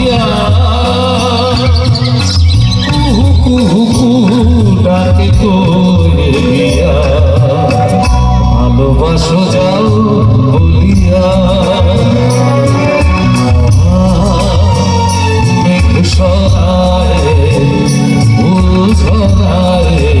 দিয়া। কুহু কুহু ডাকে করে দিয়া। ভালোবাসো যাও বলিয়া। মেঘ সদায় ভুল সদায়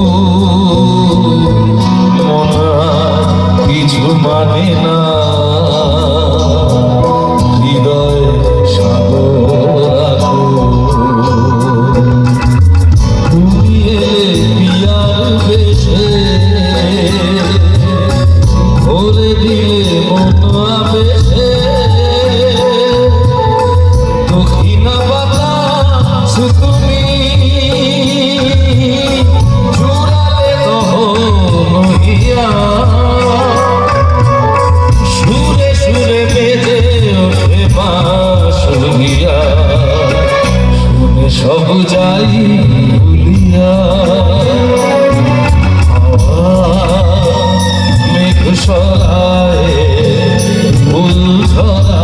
মানে না হৃদয় সাগর আকুল। তুমি এলে পিয়ার দিলে মন আবেশে সব যাই ভুলিয়া। মেঘ সরায় ফুল ঝরায়